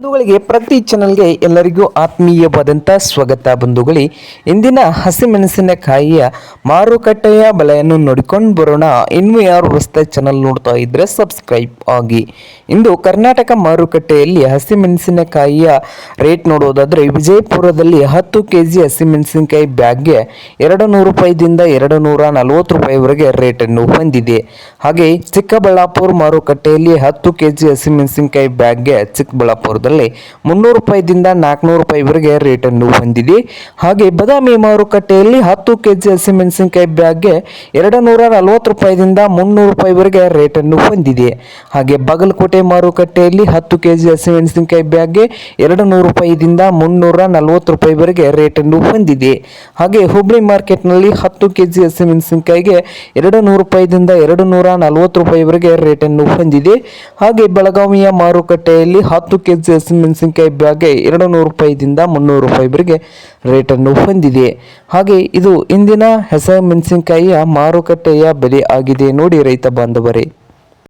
ಬಂಧುಗಳಿಗೆ, ಪ್ರತಿ ಚಾನಲ್ಗೆ ಎಲ್ಲರಿಗೂ ಆತ್ಮೀಯವಾದಂಥ ಸ್ವಾಗತ ಬಂಧುಗಳಿ. ಇಂದಿನ ಹಸಿಮೆಣಸಿನಕಾಯಿಯ ಮಾರುಕಟ್ಟೆಯ ಬೆಲೆಯನ್ನು ನೋಡಿಕೊಂಡು ಬರೋಣ. ಇನ್ನು ಯಾರು ಹೊಸ್ತ ಚಾನಲ್ ನೋಡ್ತಾ ಇದ್ರೆ ಸಬ್ಸ್ಕ್ರೈಬ್ ಆಗಿ. ಇಂದು ಕರ್ನಾಟಕ ಮಾರುಕಟ್ಟೆಯಲ್ಲಿ ಹಸಿಮೆಣಸಿನಕಾಯಿಯ ರೇಟ್ ನೋಡೋದಾದ್ರೆ, ವಿಜಯಪುರದಲ್ಲಿ ಹತ್ತು ಕೆ ಜಿ ಹಸಿಮೆಣಸಿನಕಾಯಿ ಬ್ಯಾಗ್ಗೆ ಎರಡು ನೂರು ರೂಪಾಯಿದಿಂದ ಎರಡು ನೂರ ನಲವತ್ತು ರೂಪಾಯಿವರೆಗೆ ರೇಟನ್ನು ಹೊಂದಿದೆ ಹಾಗೆ ಚಿಕ್ಕಬಳ್ಳಾಪುರ ಮಾರುಕಟ್ಟೆಯಲ್ಲಿ ಹತ್ತು ಕೆ ಜಿ ಹಸಿಮೆಣಸಿನಕಾಯಿ ಬ್ಯಾಗ್ಗೆ ಚಿಕ್ಕಬಳ್ಳಾಪುರದಲ್ಲಿ ಮುನ್ನೂರು ರೂಪಾಯಿದಿಂದ ನಾಲ್ಕುನೂರು ರೂಪಾಯಿವರೆಗೆ ರೇಟನ್ನು ಹೊಂದಿದೆ. ಹಾಗೆ ಬದಾಮಿ ಮಾರುಕಟ್ಟೆಯಲ್ಲಿ ಹತ್ತು ಕೆ ಜಿ ಹಸಿಮೆಣಸಿನಕಾಯಿ ಬ್ಯಾಗ್ಗೆ ಎರಡು ನೂರ ನಲವತ್ತು ರೂಪಾಯಿದಿಂದ ಮುನ್ನೂರು ರೂಪಾಯಿವರೆಗೆ ರೇಟನ್ನು ಹೊಂದಿದೆ. ಹಾಗೆ ಬಾಗಲಕೋಟೆ ಮಾರುಕಟ್ಟೆಯಲ್ಲಿ ಹತ್ತು ಕೆ ಜಿ ಹಸಿಮೆಣಸಿನಕಾಯಿ ಬ್ಯಾಗ್ಗೆ ಎರಡು ನೂರು ರೂಪಾಯಿದಿಂದ ಮುನ್ನೂರ ನಲವತ್ತು ರೂಪಾಯಿವರೆಗೆ ರೇಟನ್ನು ಹೊಂದಿದೆ. ಹಾಗೆ ಹುಬ್ಳಿ ಮಾರ್ಕೆಟ್ನಲ್ಲಿ ಹತ್ತು ಕೆ ಜಿ ಹಸಿಮೆಣಸಿನಕಾಯಿಗೆ ಎರಡು ನೂರು ರೂಪಾಯಿದಿಂದ ಎರಡು ನೂರ ನಲವತ್ತು ರೂಪಾಯಿವರೆಗೆ ರೇಟನ್ನು ಹೊಂದಿದೆ. ಹಾಗೆ ಬೆಳಗಾವಿಯ ಮಾರುಕಟ್ಟೆಯಲ್ಲಿ ಹತ್ತು ಕೆ ಜಿ ಹಸಿಮೆಣಸಿನಕಾಯಿ ಬ್ಯಾಗ್ಗೆ ಎರಡು ನೂರು ರೂಪಾಯಿದಿಂದ ಮುನ್ನೂರು ರೂಪಾಯಿವರೆಗೆ ರೇಟನ್ನು ಹೊಂದಿದೆ. ಹಾಗೆ ಇದು ಇಂದಿನ ಹೆಸರು ಮೆಣಸಿನಕಾಯಿಯ ಮಾರುಕಟ್ಟೆಯ ಬೆಲೆ ಆಗಿದೆ ನೋಡಿ ರೈತ ಬಾಂಧವರೇ.